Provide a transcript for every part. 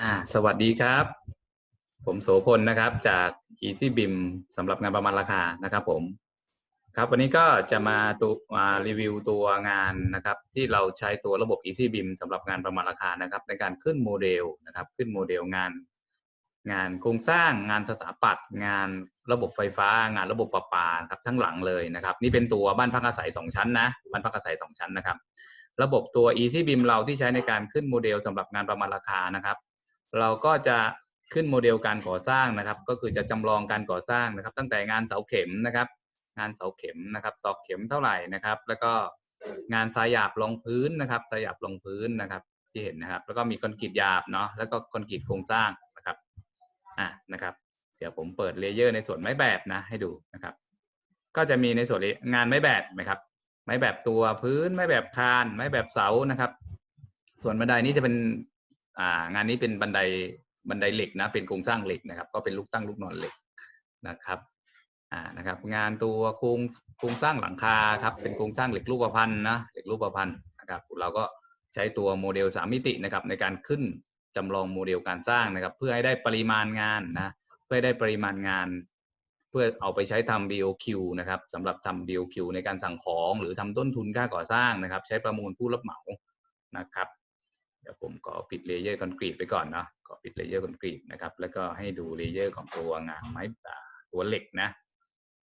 อ่า สวัสดีครับ ผมโสพลนะครับ จาก EasyBIM สำหรับงานประมาณราคานะครับ ผม ครับ วันนี้ก็จะมาตัวมารีวิวตัวงานนะครับ ที่เราใช้ตัวระบบ EasyBIM สำหรับงานประมาณราคานะครับ ในการขึ้นโมเดลนะครับ ขึ้นโมเดลงาน งานโครงสร้างงานสถาปัตย์งานระบบไฟฟ้า งานระบบประปาครับทั้งหลังเลยนะครับ นี่เป็นตัวบ้านพักอาศัยสองชั้นนะบ้านพักอาศัยสองชั้นนะครับระบบตัว EasyBIM เราที่ใช้ในการขึ้นโมเดลสำหรับงานประมาณราคานะครับ เราก็จะขึ้นโมเดลการก่อสร้างนะครับ ก็คือจะจำลองการก่อสร้างนะครับ ตั้งแต่งานเสาเข็มนะครับ งานเสาเข็มนะครับ ตอกเข็มเท่าไหร่นะครับ แล้วก็งานสายหยาบรองพื้นนะครับสายหยาบรองพื้นนะครับ ที่เห็นนะครับ แล้วก็มีคอนกรีตหยาบเนาะแล้วก็คอนกรีตโครงสร้างนะครับอะนะครับ เดี๋ยวผมเปิดเลเยอร์ในส่วนไม้แบบนะ ให้ดูนะครับ ก็จะมีในส่วนงานไม้แบบไหมครับ ไม้แบบตัวพื้นไม้แบบคาน ไม้แบบเสานะครับ ส่วนบันไดนี้จะเป็น งานนี้เป็นบันไดบันไดเหล็กนะเป็นโครงสร้างเหล็กนะครับ ก็เป็นลูกตั้งลูกนอนเหล็กนะครับอ่านะครับ งานตัวโครงโครงสร้างหลังคาครับเป็นโครงสร้างเหล็กรูปพันธ์นะเหล็กรูปพันธ์นะครับ เราก็ใช้ตัวโมเดลสามมิตินะครับ ในการขึ้นจำลองโมเดลการสร้างนะครับ เพื่อให้ได้ปริมาณงานนะเพื่อได้ปริมาณงาน เพื่อเอาไปใช้ทำ BOQ นะครับสำหรับทำ BOQ ในการสั่งของหรือทำต้นทุนค่าก่อสร้างนะครับ ใช้ประมูลผู้รับเหมานะครับ ดี๋ยวผมก็ปิดเลเยอร์คอนกรีตไปก่อนเนาะก็ปิดเลเยอร์คอนกรีตนะครับ แล้วก็ให้ดูเลเยอร์ของตัวงานไม้ตัวเหล็กนะ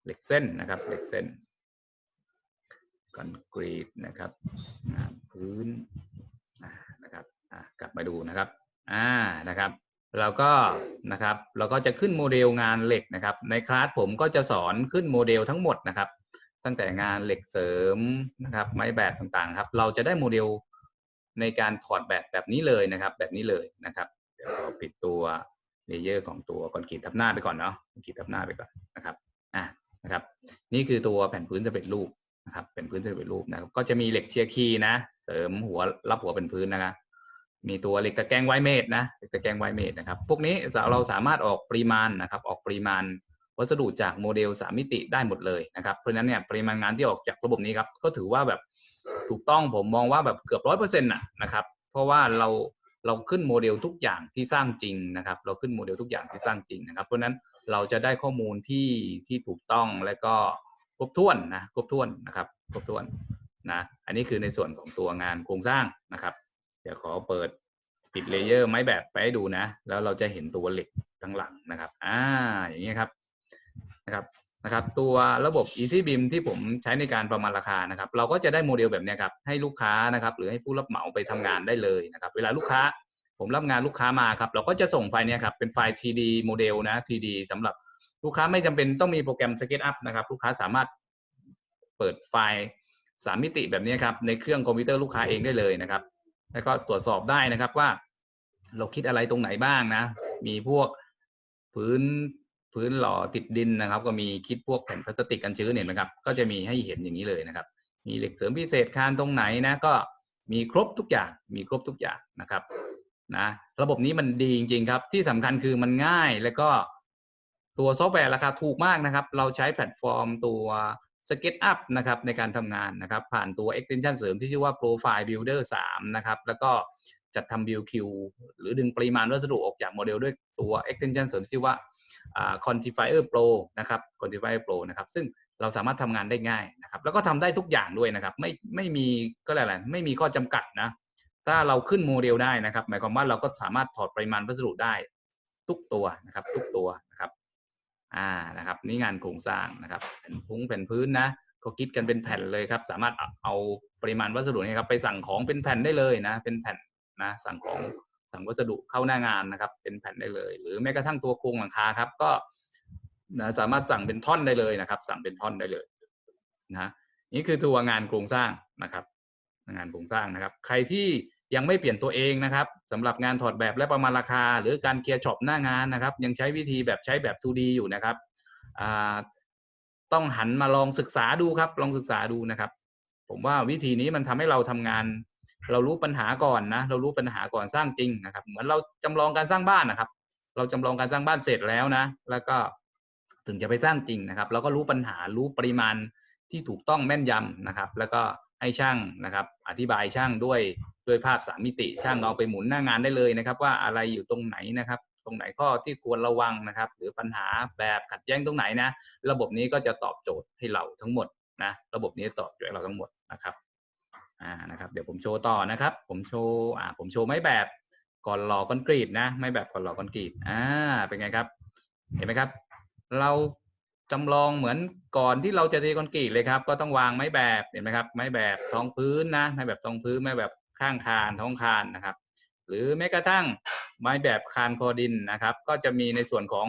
เหล็กเส้นนะครับเหล็กเส้นคอนกรีตนะครับงานพื้นนะครับกลับมาดูนะครับอ่านะครับ เราก็นะครับเราก็จะขึ้นโมเดลงานเหล็กนะครับ ในคลาสผมก็จะสอนขึ้นโมเดลทั้งหมดนะครับ ตั้งแต่งานเหล็กเสริมนะครับ ไม้แบบต่างๆครับ เราจะได้โมเดล ในการถอดแบบแบบนี้เลยนะครับ แบบนี้เลยนะครับ เดี๋ยวเราปิดตัวเลเยอร์ของตัวคอนกรีตทับหน้าไปก่อนเนาะคอนกรีตทับหน้าไปก่อนนะครับอะนะครับ นี่คือตัวแผ่นพื้นจะเป็นรูปนะครับเป็นพื้นจะเป็นรูปนะครับ ก็จะมีเหล็กเชียร์คีนะ เสริมหัวรับหัวเป็นพื้นนะครับมีตัวเหล็กตะแกรงไวเมตรนะเหล็กตะแกรงไวเมตรนะครับ พวกนี้เราสามารถออกปริมาณนะครับ ออกปริมาณ วัสดุจากโมเดลสามมิติได้หมดเลยนะครับ เพราะฉะนั้นเนี่ยปริมาณงานที่ออกจากระบบนี้ครับก็ถือว่าแบบถูกต้องผมมองว่าแบบเกือบร้อยเปอร์เซ็นต์นะครับเพราะว่าเราเราขึ้นโมเดลทุกอย่างที่สร้างจริงนะครับ เราขึ้นโมเดลทุกอย่างที่สร้างจริงนะครับ เพราะฉะนั้นเราจะได้ข้อมูลที่ที่ถูกต้องและก็ครบถ้วนนะครบถ้วนนะครับ ครบถ้วนนะอันนี้คือในส่วนของตัวงานโครงสร้างนะครับ เดี๋ยวขอเปิดปิดเลเยอร์ไม้แบบไปให้ดูนะ แล้วเราจะเห็นตัวเหล็กทั้งหลังนะครับ อ่าอย่างนี้ครับ นะครับนะครับตัวระบบ EasyBIM ที่ผมใช้ในการประมาณราคานะครับ เราก็จะได้โมเดลแบบนี้ครับให้ลูกค้านะครับหรือให้ผู้รับเหมาไปทำงานได้เลยนะครับ เวลาลูกค้าผมรับงานลูกค้ามาครับ เราก็จะส่งไฟล์นี้ครับเป็นไฟล์ 3D โมเดลนะ 3D สำหรับลูกค้าไม่จำเป็นต้องมีโปรแกรม SketchUp นะครับ ลูกค้าสามารถเปิดไฟล์สามมิติแบบนี้ครับในเครื่องคอมพิวเตอร์ลูกค้าเองได้เลยนะครับ แล้วก็ตรวจสอบได้นะครับว่า เราคิดอะไรตรงไหนบ้างนะ มีพวกพื้น พื้นหล่อติดดินนะครับ ก็มีคิดพวกแผ่นพลาสติกกันชื้นเห็นไหมครับ ก็จะมีให้เห็นอย่างนี้เลยนะครับ มีเหล็กเสริมพิเศษคานตรงไหนนะก็มีครบทุกอย่าง มีครบทุกอย่างนะครับนะระบบนี้มันดีจริง ๆ ครับ ที่สำคัญคือมันง่ายแล้วก็ตัวซอฟต์แวร์ราคาถูกมากนะครับ เราใช้แพลตฟอร์มตัว SketchUp นะครับในการทำงานนะครับ ผ่านตัว extension เสริมที่ชื่อว่า Profile Builder 3 นะครับ แล้วก็จัดทำ BQ หรือดึงปริมาณวัสดุออกจากโมเดลด้วยตัว extension เสริมที่ชื่อว่า Quantifier Pro นะครับ Quantifier Pro นะครับ ซึ่งเราสามารถทำงานได้ง่ายนะครับ แล้วก็ทำได้ทุกอย่างด้วยนะครับ ไม่ไม่มีก็อะไรไม่มีข้อจำกัดนะ ถ้าเราขึ้นโมเดลได้นะครับ หมายความว่าเราก็สามารถถอดปริมาณวัสดุได้ ทุกตัวนะครับ ทุกตัวนะครับ อ่า นะครับ นี่งานโครงสร้างนะครับแผ่นพุ้งแผ่นพื้นนะก็คิดกันเป็นแผ่นเลยครับ สามารถเอาปริมาณวัสดุนี้ครับไปสั่งของเป็นแผ่นได้เลยนะ เป็นแผ่นนะ สั่งของ สั่งวัสดุเข้าหน้างานนะครับ เป็นแผ่นได้เลย หรือแม้กระทั่งตัวโครงหลังคาครับ ก็นะสามารถสั่งเป็นท่อนได้เลยนะครับ สั่งเป็นท่อนได้เลยนะนี่คือตัวงานโครงสร้างนะครับ งานโครงสร้างนะครับ ใครที่ยังไม่เปลี่ยนตัวเองนะครับสำหรับงานถอดแบบและประมาณราคา หรือการเคลียร์ช็อปหน้างานนะครับ ยังใช้วิธีแบบใช้แบบ 2D อยู่นะครับต้องหันมาลองศึกษาดูครับ ลองศึกษาดูนะครับ ผมว่าวิธีนี้มันทำให้เราทำงาน เรารู้ปัญหาก่อนนะ เรารู้ปัญหาก่อนสร้างจริงนะครับ เหมือนเราจำลองการสร้างบ้านนะครับ เราจำลองการสร้างบ้านเสร็จแล้วนะ แล้วก็ถึงจะไปสร้างจริงนะครับ เราก็รู้ปัญหารู้ปริมาณที่ถูกต้องแม่นยำนะครับ แล้วก็ให้ช่างนะครับ อธิบายช่างด้วยด้วยภาพสามมิติช่างเอาไปหมุนหน้างานได้เลยนะครับ ว่าอะไรอยู่ตรงไหนนะครับ ตรงไหนข้อที่ควรระวังนะครับ หรือปัญหาแบบขัดแย้งตรงไหนนะ ระบบนี้ก็จะตอบโจทย์ให้เราทั้งหมดนะ ระบบนี้ตอบโจทย์เราทั้งหมดนะครับ อ่านะครับเดี๋ยวผมโชว์ต่อนะครับ ผมโชว์อ่าผมโชว์ไม้แบบก่อนหล่อคอนกรีตนะไม้แบบก่อนหล่อคอนกรีตอ่าเป็นไงครับ เห็นไหมครับ เราจำลองเหมือนก่อนที่เราจะเทคอนกรีตเลยครับ ก็ต้องวางไม้แบบเห็นไหมครับ ไม้แบบท้องพื้นนะไม้แบบท้องพื้นไม้แบบข้างคานท้องคานนะครับ หรือแม้กระทั่งไม้แบบคานคอดินนะครับ ก็จะมีในส่วนของ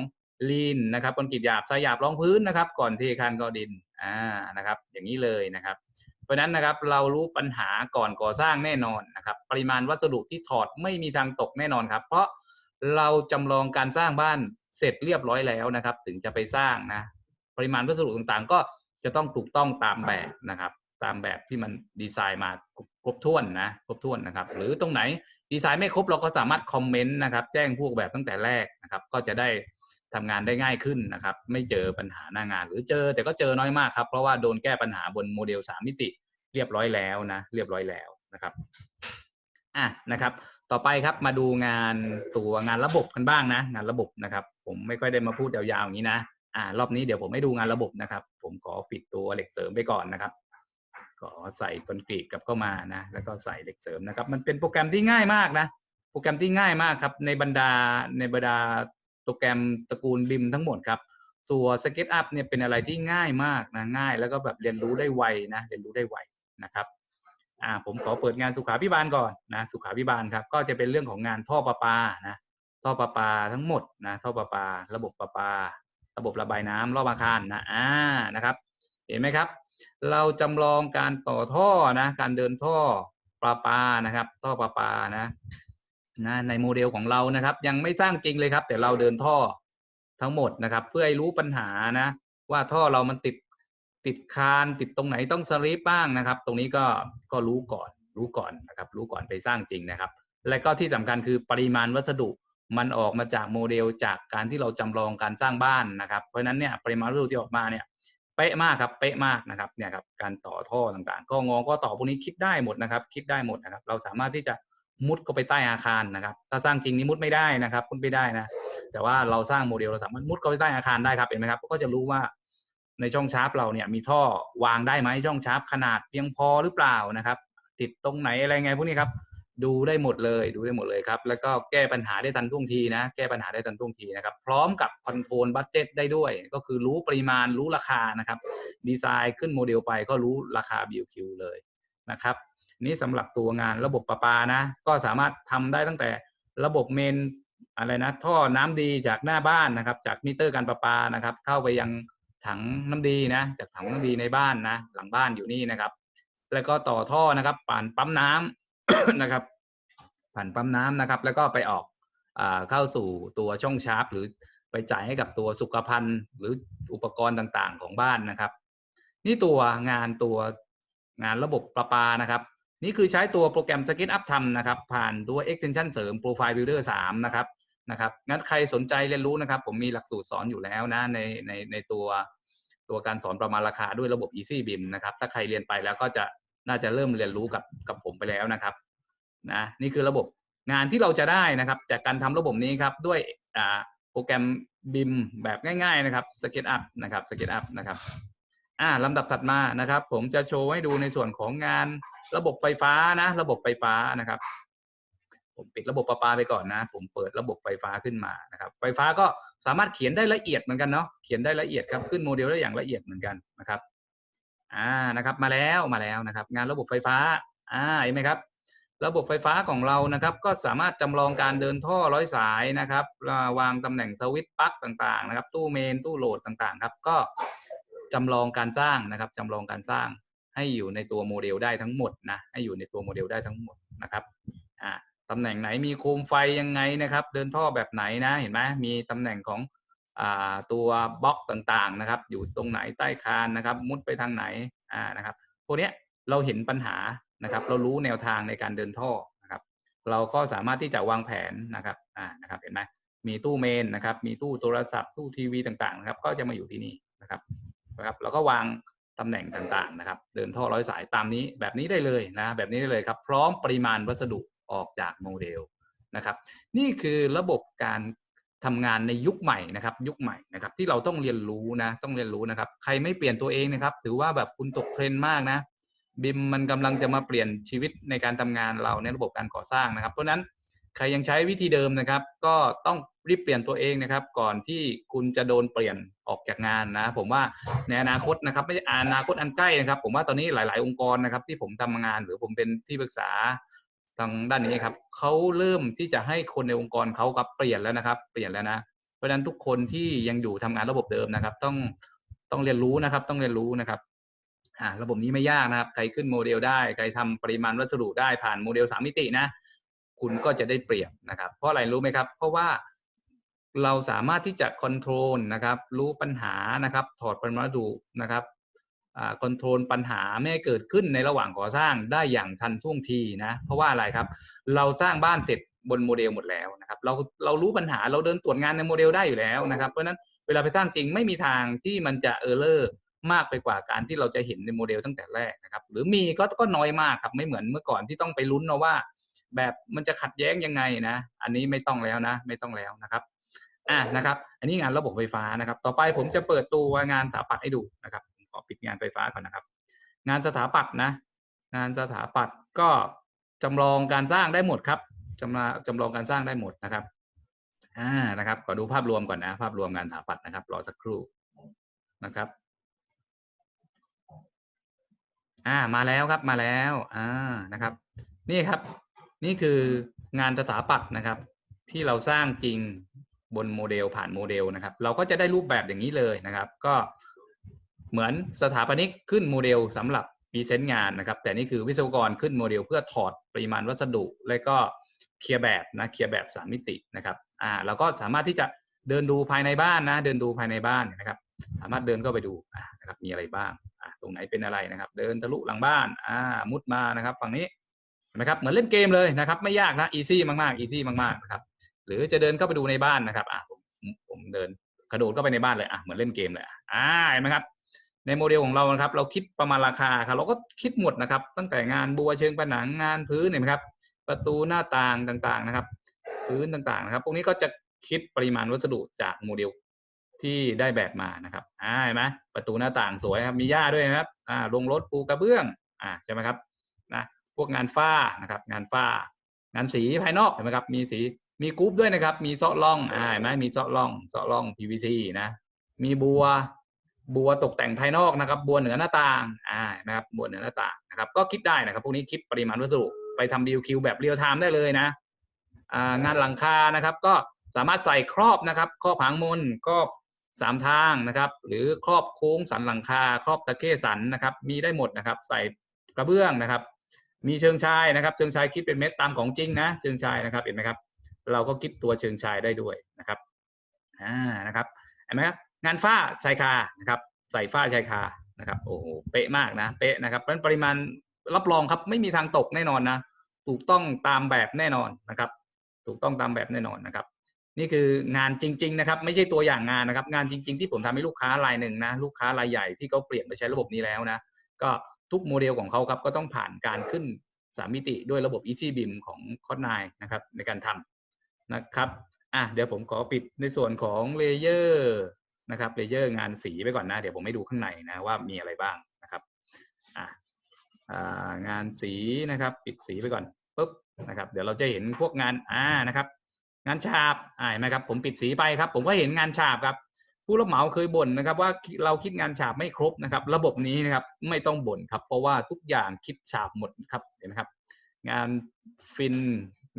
ลีนนะครับคอนกรีตหยาบทรายหยาบรองพื้นนะครับ ก่อนเทคานคอดินอ่านะครับ อย่างนี้เลยนะครับ เพราะนั้นนะครับเรารู้ปัญหาก่อนก่อสร้างแน่นอนนะครับ ปริมาณวัสดุที่ถอดไม่มีทางตกแน่นอนครับ เพราะเราจำลองการสร้างบ้านเสร็จเรียบร้อยแล้วนะครับ ถึงจะไปสร้างนะ ปริมาณวัสดุต่างๆ ก็จะต้องถูกต้องตามแบบนะครับ ตามแบบที่มันดีไซน์มาครบถ้วนนะครบถ้วนนะครับ หรือตรงไหนดีไซน์ไม่ครบเราก็สามารถคอมเมนต์นะครับ แจ้งพวกแบบตั้งแต่แรกนะครับ ก็จะได้ ทำงานได้ง่ายขึ้นนะครับ ไม่เจอปัญหาหน้างาน หรือเจอแต่ก็เจอน้อยมากครับ เพราะว่าโดนแก้ปัญหาบนโมเดลสามมิติเรียบร้อยแล้วนะ เรียบร้อยแล้วนะครับอะนะครับ ต่อไปครับมาดูงานตัวงานระบบกันบ้างนะ งานระบบนะครับ ผมไม่ค่อยได้มาพูดยาวๆอย่างนี้นะอ่ารอบนี้เดี๋ยวผมให้ดูงานระบบนะครับ ผมขอปิดตัวเหล็กเสริมไปก่อนนะครับขอใส่คอนกรีตกลับเข้ามานะ แล้วก็ใส่เหล็กเสริมนะครับ มันเป็นโปรแกรมที่ง่ายมากนะ โปรแกรมที่ง่ายมากครับ ในบรรดาในบรรดา โปรแกรมตระกูลบิมทั้งหมดครับ ตัว SketchUp เนี่ยเป็นอะไรที่ง่ายมากนะง่ายแล้วก็แบบเรียนรู้ได้ไวนะเรียนรู้ได้ไวนะครับอ่าผมขอเปิดงานสุขาพิบาลก่อนนะสุขาพิบาลครับก็จะเป็นเรื่องของงานท่อประปานะท่อประปาทั้งหมดนะท่อประปา ระบบประปา ระบบระบายน้ำรอบอาคารนะอ่านะครับเห็นไหมครับ เราจำลองการต่อท่อนะการเดินท่อประปานะครับ ท่อประปานะ นะในโมเดลของเรานะครับ ยังไม่สร้างจริงเลยครับ แต่เราเดินท่อทั้งหมดนะครับ เพื่อให้รู้ปัญหานะ ว่าท่อเรามันติดติดคานติดตรงไหนต้องสลิปบ้างนะครับ ตรงนี้ก็ก็รู้ก่อนรู้ก่อนนะครับ รู้ก่อนไปสร้างจริงนะครับ และก็ที่สำคัญคือปริมาณวัสดุมันออกมาจากโมเดลจากการที่เราจำลองการสร้างบ้านนะครับ เพราะฉะนั้นเนี่ยปริมาณวัสดุที่ออกมาเนี่ยเป๊ะมากครับเป๊ะมากนะครับเนี่ยครับการต่อท่อต่างๆ ก็งอก็ต่อพวกนี้คิดได้หมดนะครับ คิดได้หมดนะครับ เราสามารถที่จะ มุดเข้าไปใต้อาคารนะครับ ถ้าสร้างจริงนี่มุดไม่ได้นะครับมุดไม่ได้นะ แต่ว่าเราสร้างโมเดลเราสามารถมุดเข้าไปใต้อาคารได้ครับเห็นไหมครับ ก็จะรู้ว่าในช่องชาร์ปเราเนี่ยมีท่อวางได้ไหมช่องชาร์ปขนาดเพียงพอหรือเปล่านะครับ ติดตรงไหนอะไรไงพวกนี้ครับ ดูได้หมดเลยดูได้หมดเลยครับ แล้วก็แก้ปัญหาได้ทันท่วงทีนะ แก้ปัญหาได้ทันท่วงทีนะครับ พร้อมกับคอนโทรลบัตเจ็ตได้ด้วย ก็คือรู้ปริมาณรู้ราคานะครับ ดีไซน์ขึ้นโมเดลไปก็รู้ราคา BQ เลยนะครับ นี่สำหรับตัวงานระบบประปานะ ก็สามารถทำได้ตั้งแต่ระบบเมนอะไรนะท่อน้ำดีจากหน้าบ้านนะครับ จากมิเตอร์การประปานะครับ เข้าไปยังถังน้ำดีนะ จากถังน้ำดีในบ้านนะ หลังบ้านอยู่นี่นะครับ แล้วก็ต่อท่อนะครับ ผ่านปั๊มน้ำนะครับ ผ่านปั๊มน้ำนะครับ แล้วก็ไปออกอ่าเข้าสู่ตัวช่องชาร์ปหรือไปจ่ายให้กับตัวสุขภัณฑ์หรืออุปกรณ์ต่างๆ ของบ้านนะครับ นี่ตัวงานตัวงานระบบประปานะครับ นี่คือใช้ตัวโปรแกรม SketchUp ทำนะครับ ผ่านตัว extension เสริม Profile Builder 3 นะครับนะครับงั้นใครสนใจเรียนรู้นะครับ ผมมีหลักสูตรสอนอยู่แล้วนะในในในตัวตัวการสอนประมาณราคาด้วยระบบ Easy BIM นะครับ ถ้าใครเรียนไปแล้วก็จะน่าจะเริ่มเรียนรู้กับกับผมไปแล้วนะครับนะนี่คือระบบงานที่เราจะได้นะครับ จากการทำระบบนี้ครับด้วยโปรแกรม BIM แบบง่าย ๆ นะครับ SketchUp นะครับ SketchUp นะครับ อ่าลำดับถัดมานะครับ ผมจะโชว์ให้ดูในส่วนของงานระบบไฟฟ้านะ ระบบไฟฟ้านะครับ ผมปิดระบบประปาไปก่อนนะ ผมเปิดระบบไฟฟ้าขึ้นมานะครับ ไฟฟ้าก็สามารถเขียนได้ละเอียดเหมือนกันเนาะเขียนได้ละเอียดครับขึ้นโมเดลได้อย่างละเอียดเหมือนกันนะครับอ่านะครับมาแล้วมาแล้วนะครับ งานระบบไฟฟ้าอ่าเห็นไหมครับ ระบบไฟฟ้าของเรานะครับ ก็สามารถจำลองการเดินท่อร้อยสายนะครับวางตำแหน่งสวิตช์ปลั๊กต่างๆนะครับ ตู้เมนตู้โหลดต่างๆ ครับ ก็ จำลองการสร้างนะครับจำลองการสร้างให้อยู่ในตัวโมเดลได้ทั้งหมดนะให้อยู่ในตัวโมเดลได้ทั้งหมดนะครับอ่าตำแหน่งไหนมีโคมไฟยังไงนะครับ เดินท่อแบบไหนนะเห็นไหมมีตำแหน่งของอตัวบล็อกต่างๆนะครับ อยู่ตรงไหนใต้คานนะครับ มุดไปทางไหนอ่านะครับพวกนี้เราเห็นปัญหานะครับ เรารู้แนวทางในการเดินท่อนะครับ เราก็สามารถที่จะวางแผนนะครับอ่านะครับเห็นไหมมีตู้เมนนะครับ มีตู้โทรศัพท์ตู้ทีวีต่างๆนะครับ ก็จะมาอยู่ที่นี่นะครับ นะครับเราก็วางตำแหน่งต่างๆนะครับ เดินท่อร้อยสายตามนี้แบบนี้ได้เลยนะแบบนี้ได้เลยครับ พร้อมปริมาณวัสดุออกจากโมเดลนะครับ นี่คือระบบการทำงานในยุคใหม่นะครับ ยุคใหม่นะครับ ที่เราต้องเรียนรู้นะ ต้องเรียนรู้นะครับ ใครไม่เปลี่ยนตัวเองนะครับ ถือว่าแบบคุณตกเทรนด์มากนะบิมมันกำลังจะมาเปลี่ยนชีวิตในการทำงานเราในระบบการก่อสร้างนะครับ เพราะนั้นใครยังใช้วิธีเดิมนะครับ ก็ต้อง รีบเปลี่ยนตัวเองนะครับ ก่อนที่คุณจะโดนเปลี่ยนออกจากงานนะ ผมว่าในอนาคตนะครับ ไม่ใช่อนาคตอันใกล้นะครับ ผมว่าตอนนี้หลาย ๆ องค์กรนะครับ ที่ผมทำงานหรือผมเป็นที่ปรึกษาทางด้านนี้ครับเขาเริ่มที่จะให้คนในองค์กรเขาครับเปลี่ยนแล้วนะครับ เปลี่ยนแล้วนะเพราะฉะนั้นทุกคนที่ยังอยู่ทำงานระบบเดิมนะครับ ต้องต้องเรียนรู้นะครับ ต้องเรียนรู้นะครับอ่าระบบนี้ไม่ยากนะครับ ใครขึ้นโมเดลได้ใครทำปริมาณวัสดุได้ผ่านโมเดลสามมิตินะ คุณก็จะได้เปรียบนะครับ เพราะอะไรรู้ไหมครับ เพราะว่า เราสามารถที่จะคอนโทรลนะครับ รู้ปัญหานะครับ ถอดปริมาดุนะครับคอนโทรลปัญหาไม่ให้เกิดขึ้นในระหว่างก่อสร้างได้อย่างทันท่วงทีนะ เพราะว่าอะไรครับ เราสร้างบ้านเสร็จบนโมเดลหมดแล้วนะครับ เราเรารู้ปัญหาเราเดินตรวจงานในโมเดลได้อยู่แล้วนะครับ เพราะฉะนั้นเวลาไปสร้างจริงไม่มีทางที่มันจะเออร์เลอร์มากไปกว่าการที่เราจะเห็นในโมเดลตั้งแต่แรกนะครับ หรือมีก็ก็น้อยมากครับไม่เหมือนเมื่อก่อนที่ต้องไปลุ้นนะว่า แบบมันจะขัดแย้งยังไงนะ อันนี้ไม่ต้องแล้วนะ ไม่ต้องแล้วนะครับ อะนะครับ อันนี้งานระบบไฟฟ้านะครับ ต่อไปผมจะเปิดตัวงานสถาปัตย์ให้ดูนะครับผมขอปิดงานไฟฟ้าก่อนนะครับ งานสถาปัตย์นะ งานสถาปัตย์ก็จำลองการสร้างได้หมดครับจำลองจำลองการสร้างได้หมดนะครับอ่านะครับขอดูภาพรวมก่อนนะ ภาพรวมงานสถาปัตย์นะครับรอสักครู่นะครับอ่ามาแล้วครับมาแล้วอ่านะครับ นี่ครับ นี่คืองานสถาปัตย์นะครับ ที่เราสร้างจริง บนโมเดลผ่านโมเดลนะครับ เราก็จะได้รูปแบบอย่างนี้เลยนะครับ ก็เหมือนสถาปนิกขึ้นโมเดลสำหรับพรีเซนต์งานนะครับ แต่นี่คือวิศวกรขึ้นโมเดลเพื่อถอดปริมาณวัสดุ และก็เคลียร์แบบนะเคลียร์แบบสามมิตินะครับอ่าเราก็สามารถที่จะเดินดูภายในบ้านนะ เดินดูภายในบ้านนะครับ สามารถเดินเข้าไปดูนะครับมีอะไรบ้างอ่าตรงไหนเป็นอะไรนะครับ เดินทะลุหลังบ้านอ่ามุดมานะครับ ฝั่งนี้นไหมครับเหมือนเล่นเกมเลยนะครับ ไม่ยากนะอีซี่มากๆอีซี่มากๆนะครับ หรือจะเดินเข้าไปดูในบ้านนะครับอ่าผมผมเดินกระโดดเข้าไปในบ้านเลยอะเหมือนเล่นเกมเลยอ่าเห็นไหมครับในโมเดลของเรานะครับ เราคิดประมาณราคาครับเราก็คิดหมดนะครับ ตั้งแต่งานบัวเชิงผนังงานพื้นเห็นไหมครับ ประตูหน้าต่างต่างๆนะครับ พื้นต่างๆนะครับ พวกนี้ก็จะคิดปริมาณวัสดุจากโมเดลที่ได้แบบมานะครับอ่าเห็นไหมประตูหน้าต่างสวยครับมีหญ้าด้วยนะครับอ่าลงรถปูกระเบื้องอ่าใช่ไหมครับนะพวกงานฝ้านะครับ งานฝ้า งานสีภายนอกเห็นไหมครับ มีสี มีกรุ๊ปด้วยนะครับ มีเซาะล่องอ่าเห็นไหมมีเซาะล่องเซาะล่อง PVC นะ มีบัวบัวตกแต่งภายนอกนะครับ บัวเหนือหน้าต่างอ่านะครับบัวเหนือหน้าต่างนะครับ ก็คิดได้นะครับ พวกนี้คิดปริมาณวัสดุไปทำ BQ แบบเรียลไทม์ได้เลยนะอ่างานหลังคานะครับ ก็สามารถใส่ครอบนะครับ ครอบหางมนครอบสามทางนะครับ หรือครอบโค้งสันหลังคา ครอบตะเข้สันนะครับ มีได้หมดนะครับ ใส่กระเบื้องนะครับ มีเชิงชายนะครับ เชิงชายคิดเป็นเม็ดตามของจริงนะ เชิงชายนะครับเห็นไหมครับ เราก็คิดตัวเชิงชายได้ด้วยนะครับอ่านะครับเห็นไหมครับงานฝ้าชายคานะครับ ใส่ฝ้าชายคานะครับโอ้โหเป๊ะมากนะเป๊ะนะครับเพราะฉะนั้นปริมาณรับรองครับไม่มีทางตกแน่นอนนะถูกต้องตามแบบแน่นอนนะครับ ถูกต้องตามแบบแน่นอนนะครับ นี่คืองานจริง ๆ นะครับ ไม่ใช่ตัวอย่างงานนะครับ งานจริง ๆ ที่ผมทำให้ลูกค้ารายหนึ่งนะลูกค้ารายใหญ่ที่เขาเปลี่ยนไปใช้ระบบนี้แล้วนะก็ทุกโมเดลของเขาครับก็ต้องผ่านการขึ้นสามมิติด้วยระบบ Easy Beam ของคอนไนนะครับในการทำ นะครับอะเดี๋ยวผมขอปิดในส่วนของเลเยอร์นะครับเลเยอร์งานสีไปก่อนนะ เดี๋ยวผมให้ดูข้างในนะว่ามีอะไรบ้างนะครับอะอ่างานสีนะครับ ปิดสีไปก่อนปุ๊บนะครับ เดี๋ยวเราจะเห็นพวกงานอ่านะครับ งานฉาบอ่าเห็นไหมครับ ผมปิดสีไปครับ ผมก็เห็นงานฉาบครับ ผู้รับเหมาเคยบ่นนะครับ ว่าเราคิดงานฉาบไม่ครบนะครับ ระบบนี้นะครับไม่ต้องบ่นครับ เพราะว่าทุกอย่างคิดฉาบหมดครับเห็นไหมครับ งานฟิน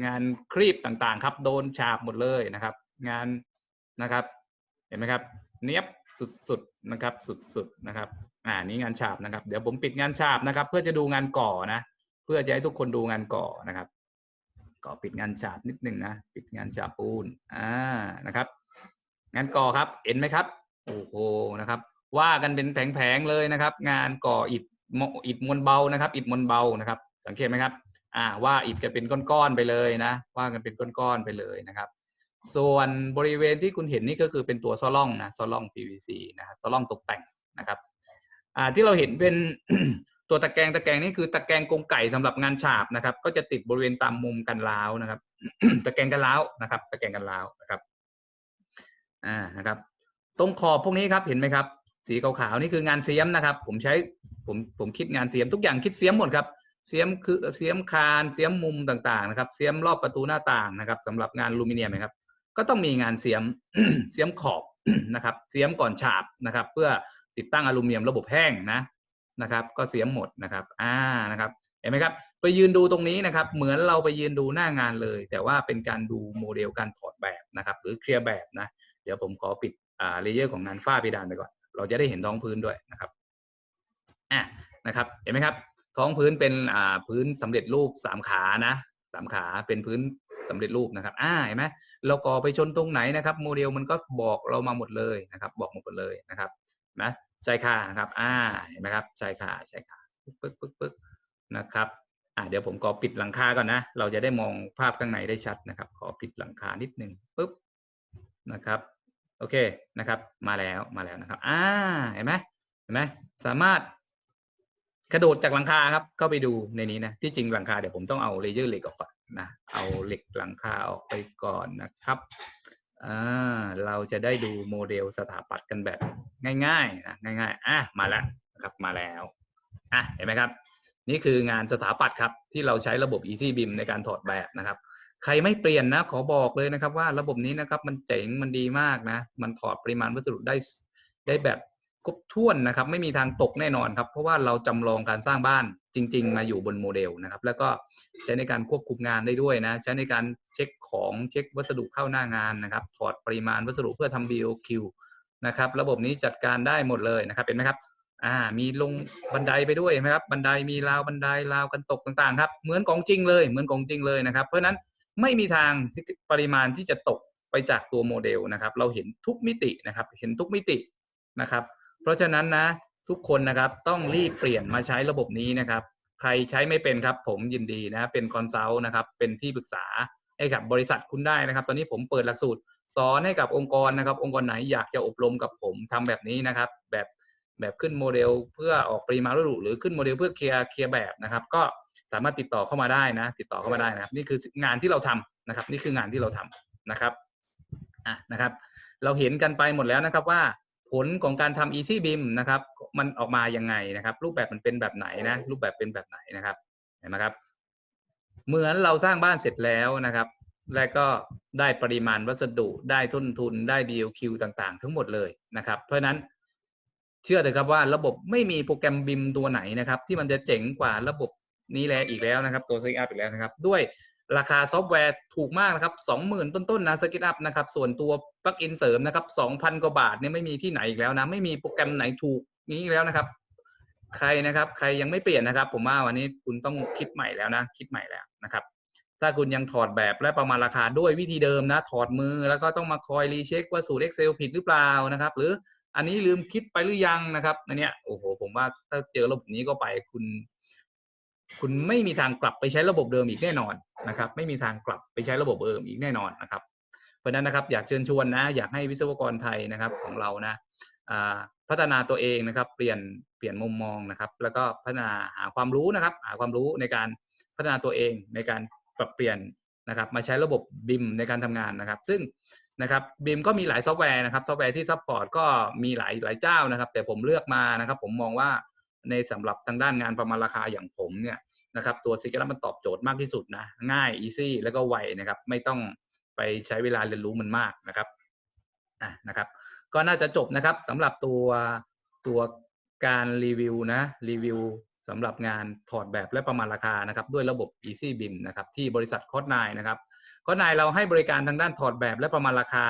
งานครีปต่างๆ ครับโดนฉาบหมดเลยนะครับ งานนะครับ เห็นไหมครับ เนี้ยบสุดๆนะครับ สุดๆนะครับ อ่านี่งานฉาบนะครับ เดี๋ยวผมปิดงานฉาบนะครับ เพื่อจะดูงานก่อนะ เพื่อจะให้ทุกคนดูงานก่อนะครับก่อปิดงานฉาบนิดนึงนะปิดงานฉาบปูนอ่านะครับ งานก่อครับเห็นไหมครับโอ้โหนะครับ ว่ากันเป็นแผงๆเลยนะครับ งานก่ออิฐมอิฐมวลเบานะครับ อิฐมวลเบานะครับ สังเกตไหมครับ อ่าว่าอิฐกันเป็นก้อนๆไปเลยนะ ว่ากันเป็นก้อนๆไปเลยนะครับ ส่วนบริเวณที่คุณเห็นนี่ก็คือเป็นตัวซอล่องนะซอล่อง PVC นะครับซอล่องตกแต่งนะครับอ่าที่เราเห็นเป็นตัวตะแกรงตะแกรงนี่คือตะแกรงกรงไก่สำหรับงานฉาบนะครับ ก็จะติดบริเวณตามมุมกันล้าวนะครับ ตะแกรงกันล้าวนะครับ ตะแกรงกันล้าวนะครับอ่านะครับ ตรงขอบพวกนี้ครับเห็นไหมครับ สีขาวๆนี่คืองานเสียมนะครับ ผมใช้ผมผมคิดงานเสียมทุกอย่างคิดเสียมหมดครับ เสียมคือเสียมคานเสียมมุมต่างๆนะครับ เสียมรอบประตูหน้าต่างนะครับสำหรับงานลูมิเนียมนะครับ ก็ต้องมีงานเสียมเสียมขอบนะครับ เสียมก่อนฉาบนะครับ เพื่อติดตั้งอลูมิเนียมระบบแห้งนะนะครับ ก็เสียมหมดนะครับ อ่านะครับ เห็นไหมครับ ไปยืนดูตรงนี้นะครับ เหมือนเราไปยืนดูหน้างานเลย แต่ว่าเป็นการดูโมเดลการถอดแบบนะครับ หรือเคลียร์แบบนะ เดี๋ยวผมขอปิดอ่าเลเยอร์ของงานฝ้าเพดานไปก่อน เราจะได้เห็นท้องพื้นด้วยนะครับ อะนะครับ เห็นไหมครับ ท้องพื้นเป็นอ่าพื้นสำเร็จรูปสามขานะสามขาเป็นพื้นสำเร็จรูปนะครับ อ่าเห็นไหมเราก่อไปชนตรงไหนนะครับ โมเดลมันก็บอกเรามาหมดเลยนะครับ บอกหมดเลยนะครับนะชายคาครับ อ่าเห็นไหมครับชายคาชายคาปึ๊กปึ๊กปึ๊กปึ๊กนะครับอ่าเดี๋ยวผมขอปิดหลังคาก่อนนะ เราจะได้มองภาพข้างในได้ชัดนะครับ ขอปิดหลังคานิดนึงปึ๊บนะครับ โอเคนะครับ มาแล้วมาแล้วนะครับ อ่าเห็นไหมเห็นไหมสามารถ กระโดดจากหลังคาครับเข้าไปดูในนี้นะที่จริงหลังคาเดี๋ยวผมต้องเอาเลเยอร์เหล็กออกก่อนนะเอาเหล็กหลังคาออกไปก่อนนะครับอ่าเราจะได้ดูโมเดลสถาปัตย์กันแบบง่ายๆนะง่ายๆอะมาแล้วครับมาแล้วอะเห็นไหมครับ นี่คืองานสถาปัตย์ครับ ที่เราใช้ระบบ Easy Beam ในการถอดแบบนะครับ ใครไม่เปลี่ยนนะ ขอบอกเลยนะครับว่าระบบนี้นะครับมันเจ๋งมันดีมากนะ มันถอดปริมาณวัสดุได้ได้แบบ ครบถ้วนนะครับ ไม่มีทางตกแน่นอนครับ เพราะว่าเราจำลองการสร้างบ้านจริง ๆ มาอยู่บนโมเดลนะครับ แล้วก็ใช้ในการควบคุมงานได้ด้วยนะ ใช้ในการเช็คของเช็ควัสดุเข้าหน้างานนะครับถอดปริมาณวัสดุเพื่อทำ BOQ นะครับ ระบบนี้จัดการได้หมดเลยนะครับเห็นไหมครับอ่ามีลงบันไดไปด้วยเห็นไหมครับบันไดมีราวบันไดราวกันตกต่างๆครับเหมือนของจริงเลยเหมือนของจริงเลยนะครับ เพราะฉะนั้นไม่มีทางที่ปริมาณที่จะตกไปจากตัวโมเดลนะครับ เราเห็นทุกมิตินะครับ เห็นทุกมิตินะครับ เพราะฉะนั้นนะทุกคนนะครับต้องรีบเปลี่ยนมาใช้ระบบนี้นะครับ ใครใช้ไม่เป็นครับ ผมยินดีนะเป็นคอนซัลท์นะครับ เป็นที่ปรึกษาให้กับบริษัทคุณได้นะครับ ตอนนี้ผมเปิดหลักสูตร สอนให้กับองค์กรนะครับ องค์กรไหนอยากจะอบรมกับผมทำแบบนี้นะครับ แบบแบบขึ้นโมเดลเพื่อออกปริมาณวัสดุหรือขึ้นโมเดลเพื่อเคลียร์เคลียร์แบบนะครับ ก็สามารถติดต่อเข้ามาได้นะ ติดต่อเข้ามาได้นะครับ นี่คืองานที่เราทำนะครับ นี่คืองานที่เราทำนะครับอะนะครับ เราเห็นกันไปหมดแล้วนะครับว่า ผลของการทำ Easy Beam นะครับ มันออกมายังไงนะครับ รูปแบบมันเป็นแบบไหนนะ รูปแบบเป็นแบบไหนนะครับเห็นไหมครับ เหมือนเราสร้างบ้านเสร็จแล้วนะครับ และก็ได้ปริมาณวัสดุได้ทุนทุนได้ BOQ ต่างๆ ทั้งหมดเลยนะครับ เพราะนั้นเชื่อเถอะครับว่าระบบไม่มีโปรแกรมบิมตัวไหนนะครับ ที่มันจะเจ๋งกว่าระบบนี้แล้วอีกแล้วนะครับ ตัว s ก i อัพอีกแล้วนะครับ ด้วย ราคาซอฟต์แวร์ถูกมากนะครับสองหมื่นต้นๆนะสกิ t อัพนะครับ ส่วนตัวปลั๊กอินเสริมนะครับสองพันกว่าบาทเนี่ยไม่มีที่ไหนอีกแล้วนะ ไม่มีโปรแกรมไหนถูกนี้อีกแล้วนะครับ ใครนะครับ ใครยังไม่เปลี่ยนนะครับ ผมว่าวันนี้คุณต้องคิดใหม่แล้วนะ คิดใหม่แล้วนะครับ ถ้าคุณยังถอดแบบและประมาณราคาด้วยวิธีเดิมนะ ถอดมือแล้วก็ต้องมาคอยรีเช็คว่าสูตร Excel ผิดหรือเปล่านะครับ หรืออันนี้ลืมคิดไปหรือยังนะครับอันเนี้ยโอ้โหผมว่าถ้าเจอระบบนี้ก็ไปคุณ คุณไม่มีทางกลับไปใช้ระบบเดิมอีกแน่นอนนะครับ ไม่มีทางกลับไปใช้ระบบเดิมอีกแน่นอนนะครับ เพราะนั้นนะครับอยากเชิญชวนนะ อยากให้วิศวกรไทยนะครับของเรานะพัฒนาตัวเองนะครับ เปลี่ยนเปลี่ยนมุมมองนะครับ แล้วก็พัฒนาหาความรู้นะครับ หาความรู้ในการพัฒนาตัวเองในการปรับเปลี่ยนนะครับ มาใช้ระบบบิมในการทำงานนะครับ ซึ่งนะครับบิมก็มีหลายซอฟต์แวร์นะครับ ซอฟต์แวร์ที่ซัพพอร์ตก็มีหลายหลายเจ้านะครับ แต่ผมเลือกมานะครับ ผมมองว่าในสำหรับทางด้านงานประมาณราคาอย่างผมเนี่ย นะครับตัวซิกเกอร์มันตอบโจทย์มากที่สุดนะ ง่าย easy แล้วก็ไวนะครับ ไม่ต้องไปใช้เวลาเรียนรู้มันมากนะครับอะนะครับ ก็น่าจะจบนะครับสำหรับตัวตัวการรีวิวนะรีวิวสำหรับงานถอดแบบและประมาณราคานะครับ ด้วยระบบ Easy Beam นะครับที่บริษัทคอ s นายนะครับคอ s นายเราให้บริการทางด้านถอดแบบและประมาณราคา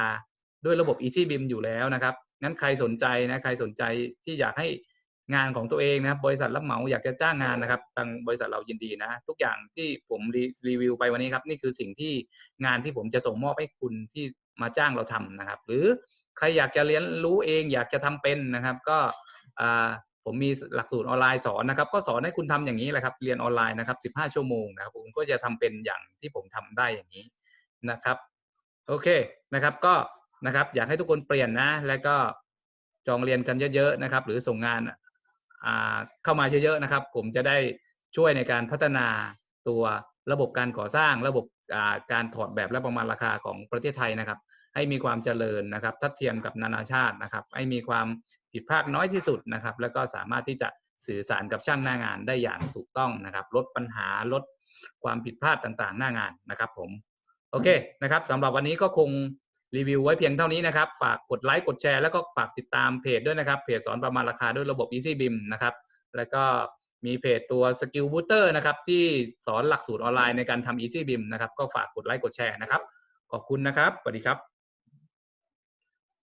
ด้วยระบบ Easy Beam อยู่แล้วนะครับงั้นใครสนใจนะใครสนใจที่อยากให้ งานของตัวเองนะครับ บริษัทรับเหมาอยากจะจ้างงานนะครับทางบริษัทเรายินดีนะ ทุกอย่างที่ผมรีวิวไปวันนี้ครับ นี่คือสิ่งที่งานที่ผมจะส่งมอบให้คุณที่มาจ้างเราทำนะครับ หรือใครอยากจะเรียนรู้เองอยากจะทำเป็นนะครับ ก็อ่าผมมีหลักสูตรออนไลน์สอนนะครับ ก็สอนให้คุณทำอย่างนี้แหละครับ เรียนออนไลน์นะครับ 15 ชั่วโมงนะครับ ผมก็จะทำเป็นอย่างที่ผมทำได้อย่างนี้นะครับ โอเคนะครับ ก็นะครับ อยากให้ทุกคนเปลี่ยนนะ แล้วก็จองเรียนกันเยอะๆนะครับ หรือส่งงาน เข้ามาเยอะๆนะครับ ผมจะได้ช่วยในการพัฒนาตัวระบบการก่อสร้างระบบการถอดแบบและประมาณราคาของประเทศไทยนะครับ ให้มีความเจริญนะครับทัดเทียมกับนานาชาตินะครับ ให้มีความผิดพลาดน้อยที่สุดนะครับ แล้วก็สามารถที่จะสื่อสารกับช่างหน้างานได้อย่างถูกต้องนะครับ ลดปัญหาลดความผิดพลาดต่างๆ หน้างานนะครับ ผมโอเคนะครับสำหรับวันนี้ก็คง รีวิวไว้เพียงเท่านี้นะครับ ฝากกดไลค์กดแชร์แล้วก็ฝากติดตามเพจด้วยนะครับ เพจสอนประมาณราคาด้วยระบบ EasyBIM นะครับ แล้วก็มีเพจตัว Skill Booster นะครับที่สอนหลักสูตรออนไลน์ในการทำ EasyBIM นะครับ ก็ฝากกดไลค์กดแชร์นะครับ ขอบคุณนะครับ สวัสดีครับ